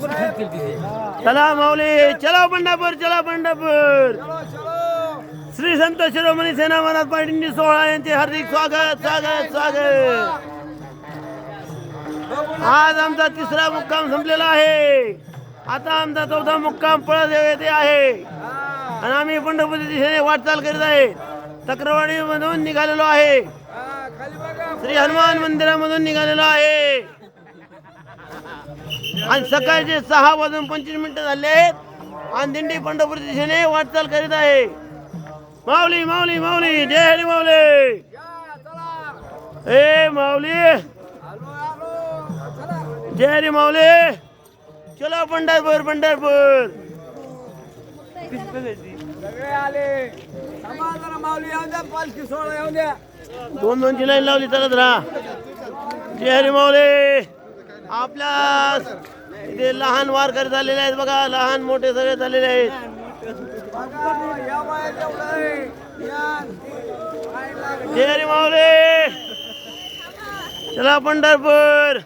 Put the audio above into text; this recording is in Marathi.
चला माऊली चला पंढरपूर चला पंढरपूर. श्री संत शिरोमणी सेना महाराज पाटील सोहळा यांचे हार्दिक स्वागत स्वागत स्वागत. आज आमचा तिसरा मुक्काम संपलेला आहे. आता आमचा चौथा मुक्काम पळस येथे आहे. आणि आम्ही पंढरपूरच्या दिशेने वाटचाल करीत आहे. तक्रवाडी मधून निघालेलो आहे. श्री हनुमान मंदिरामधून निघालेलो आहे. आणि सकाळचे सहा वाजून पंचवीस मिनिटं झाले आहेत. आणि दिंडी पंढरपूर दिशेने वाटचाल करीत आहे. माऊली माऊली माऊली जय हरी माऊली. ए माऊली. जय हरी माऊली. चलो पंढरपूर पंढरपूर. दोन दोन दोनची लाईन लावली चालत राहा. जय हरी माऊली. आपल्या इथे लहान वारकरी झालेले आहेत बघा लहान मोठे सगळे झालेले आहेत. बघा चला पंढरपूर.